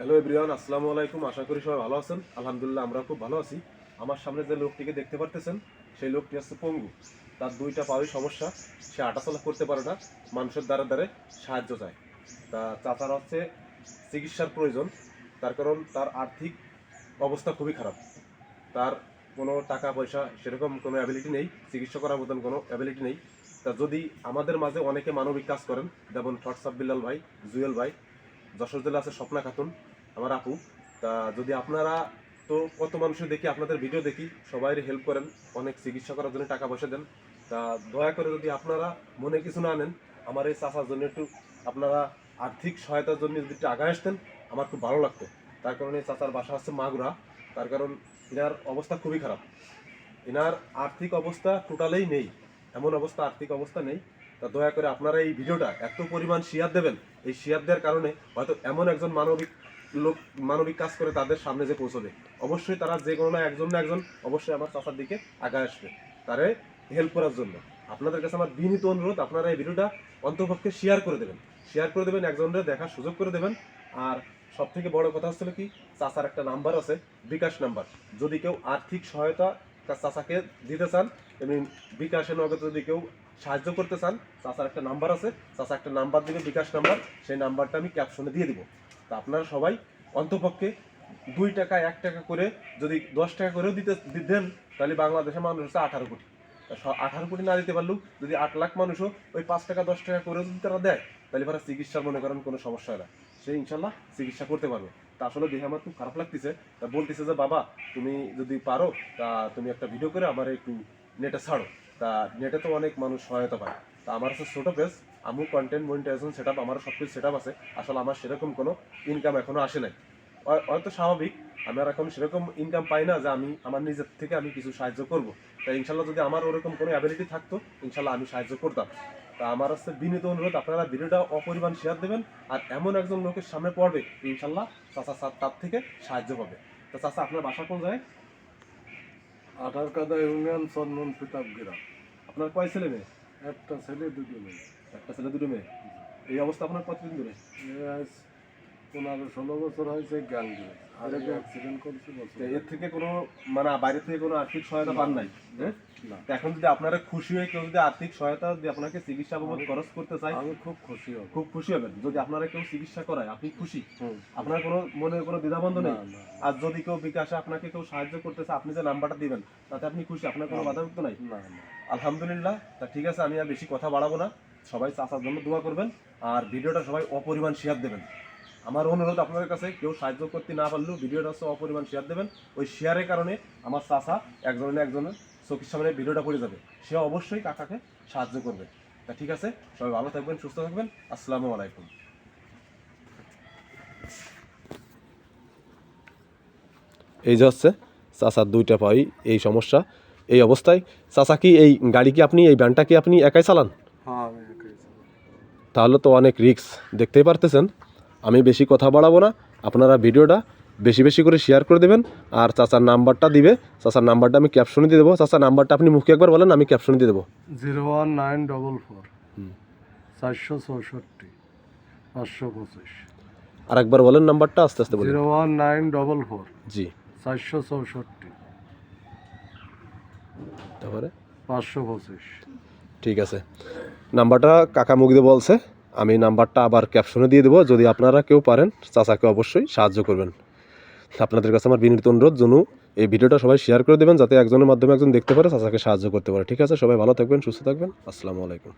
Hello everyone আসসালামু আলাইকুম। আশা করি সবাই ভালো আছেন। আলহামদুলিল্লাহ আমরা খুব ভালো আছি। আমার সামনে যে লোকটিকে দেখতে পারতেছেন, সেই লোকটি হচ্ছে পঙ্গু। তার দুইটা পাওয়ারই সমস্যা, সে হাঁটাচলা করতে পারে না, মানুষের দ্বারা দ্বারে সাহায্য চায়। তা চাচার হচ্ছে চিকিৎসার প্রয়োজন, তার কারণ তার আর্থিক অবস্থা খুবই খারাপ। তার কোনো টাকা পয়সা সেরকম কোনো অ্যাবিলিটি নেই, চিকিৎসা করার মতন কোনো অ্যাবিলিটি নেই। তা যদি আমাদের মাঝে অনেকে মানবিক কাজ করেন, যেমন হোয়াটসঅ্যাপ বিল্লাল ভাই জুয়েল ভাই, যশোর জেলা আছে স্বপ্না খাতুন আমার আপু। তা যদি আপনারা তো কত মানুষের দেখি, আপনাদের ভিডিও দেখি, সবাই হেল্প করেন, অনেক চিকিৎসা করার জন্য টাকা পয়সা দেন। তা দয়া করে যদি আপনারা মনে কিছু না নেন আমার এই চাষার জন্য একটু আপনারা আর্থিক সহায়তার জন্য যদি একটু আগায় আসতেন, আমার খুব ভালো লাগতো। তার কারণে চাচার বাসা হচ্ছে মাগুরা। তার কারণ এনার অবস্থা খুবই খারাপ। এনার আর্থিক অবস্থা টোটালেই নেই। এমন অবস্থা, আর্থিক অবস্থা নেই। তা দয়া করে আপনারা এই ভিডিওটা এত পরিমাণ শেয়ার দেবেন, এই শেয়ার দেওয়ার কারণে হয়তো এমন একজন মানবিক লোক মানবিক কাজ করে তাদের সামনে যে পৌঁছবে। অবশ্যই তারা যে কোনো না একজন না একজন অবশ্যই আমার চাচার দিকে আগায় আসবে, তারে হেল্প করার জন্য। আপনাদের কাছে আমার বিনীত অনুরোধ, আপনারা এই ভিডিওটা অন্তপক্ষে শেয়ার করে দেবেন। শেয়ার করে দেবেন, একজনের দেখার সুযোগ করে দেবেন। আর সব থেকে বড় কথা হচ্ছিল কি, চাচার একটা নাম্বার আছে, বিকাশ নাম্বার যদি কেউ আর্থিক সহায়তা তার চাচাকে দিতে চান, এমনি বিকাশের নগদ যদি কেউ সাহায্য করতে চান, চাচার একটা নাম্বার আছে, চাচা একটা নাম্বার দিবে, বিকাশ নাম্বার, সেই নাম্বারটা আমি ক্যাপশনে দিয়ে দিব। তা আপনারা সবাই অন্তপক্ষে দুই টাকা, এক টাকা করে যদি দশ টাকা করেও দিতে, দি- দেন, তাহলে বাংলাদেশের মানুষ হচ্ছে আঠারো কোটি। আঠারো কোটি না দিতে পারলেও যদি আট লাখ মানুষও ওই পাঁচ টাকা, দশ টাকা করেও যদি তারা দেয়, তাহলে পরে চিকিৎসার মনে করেন কোনো সমস্যা হয় না। সে ইনশাল্লাহ চিকিৎসা করতে পারবে। তা আসলে দেখে আমার খুব খারাপ লাগতেছে। তা বলতেছে যে, বাবা, তুমি যদি পারো, তা তুমি একটা ভিডিও করে আমার একটু নেটে ছাড়ো। তা নেটে তো অনেক মানুষ সহায়তা পায়। তা আমার হচ্ছে ছোটো পেজ আমু কন্টেন্ট মনিটাইজেশন সেট আপ আমার সব কিছু সেট আপ আছে। আসলে আমার সেরকম কোনো ইনকাম এখনও আসে নাই। হয়তো স্বাভাবিক আমার এখন সেরকম ইনকাম পাই না যে, আমি আমার নিজের থেকে আমি কিছু সাহায্য করব। তাই ইনশাল্লাহ যদি আমার ওরকম কোনো অ্যাবিলিটি থাকতো, ইনশাল্লাহ আমি সাহায্য করতাম। তা আমার হচ্ছে বিনীত অনুরোধ আপনারা ভিডিওটা অপরিমাণ শেয়ার দেবেন আর এমন একজন লোকের সামনে পড়বে ইনশাল্লাহ চাচা স্যার তার থেকে সাহায্য পাবে। তো চাচা আপনার বাসা কোন জায়গায়? আঠার কাদা ইউনিয়ন চন্দন পিতাব গ্রাম। আপনার কয় ছেলে মেয়ে? একটা ছেলে দুটো মেয়ে। একটা ছেলে দুটো মেয়ে। এই অবস্থা আপনার কতদিন ধরে? পনেরো ষোলো বছর হয়েছে জ্ঞান দিয়ে আর এরকম? অ্যাক্সিডেন্ট করছে বছর এর থেকে কোনো মানে বাইরে থেকে কোনো আর্থিক সহায়তা পান নাই? হ্যাঁ? না এখন যদি আপনারা খুশি হয়ে কেউ যদি আর্থিক সহায়তা যদি আপনাকে চিকিৎসা বাবদ খরচ করতে চায় আমি খুব খুশি হব। খুব খুশি হবেন। যদি আপনারা কেউ চিকিৎসা করায় আপনি খুশি? আপনার কোনো মনে কোনো দ্বিধাবন্ধ নেই? আর যদি কেউ বিকাশে আপনাকে কেউ সাহায্য করতে চায় আপনি যে নাম্বারটা দিবেন তাতে আপনি খুশি আপনার কোনো বাধাবিঘ্ন নাই? না না। আলহামদুলিল্লাহ তা ঠিক আছে আমি আর বেশি কথা বাড়াবো না। সবাই চাচার জন্য দোয়া করবেন আর ভিডিওটা সবাই অপরিমাণ শেয়ার দেবেন। আমার অনুরোধ আপনাদের কাছে কেউ সাহায্য করতে না পারলেও ভিডিওটা হচ্ছে অপরিমাণ শেয়ার দেবেন। ওই শেয়ারের কারণে আমার চাচা একজনের না একজনের চোখের সামনে ভিডিওটা পড়ে যাবে। সে অবশ্যই কাকাকে সাহায্য করবে। তা ঠিক আছে সবাই ভালো থাকবেন সুস্থ থাকবেন। আসসালামু আলাইকুম। এই যে হচ্ছে চাচার দুইটা পাই এই সমস্যা এই অবস্থায়। চাচা কি এই গাড়ি কি আপনি এই ভ্যানটা কি আপনি একাই চালান? হ্যাঁ। তাহলে তো অনেক রিস্ক দেখতেই পারতেছেন। আমি বেশি কথা বাড়াবো না। আপনারা ভিডিওটা বেশি বেশি করে শেয়ার করে দেবেন। আর চাচার নাম্বারটা দিবে। চাচার নাম্বারটা আমি ক্যাপশনে দিয়ে দেবো। চাচার নাম্বারটা আপনি মুখে একবার বলেন আমি ক্যাপশনে দিয়ে দেবো। Zero one nine double four hmm. চারশো চৌষট্টি পাঁচশো পঁচিশ। আর একবার বলেন নাম্বারটা আস্তে আস্তে বলেন। Zero one nine double four জি। চারশো চৌষট্টি তারপরে? পাঁচশো পঁচিশ। ঠিক আছে। নাম্বারটা কাকা মুগদে বলছে। আমি নাম্বারটা আবার ক্যাপশনে দিয়ে দেবো। যদি আপনারা কেউ পারেন, চাচাকে অবশ্যই সাহায্য করবেন। আপনাদের কাছে আমার বিনীত অনুরোধ, জুনু, এই ভিডিওটা সবাই শেয়ার করে দেবেন, যাতে একজনের মাধ্যমে একজন দেখতে পারে, চাচাকে সাহায্য করতে পারে। ঠিক আছে, সবাই ভালো থাকবেন, সুস্থ থাকবেন। আসসালামু আলাইকুম।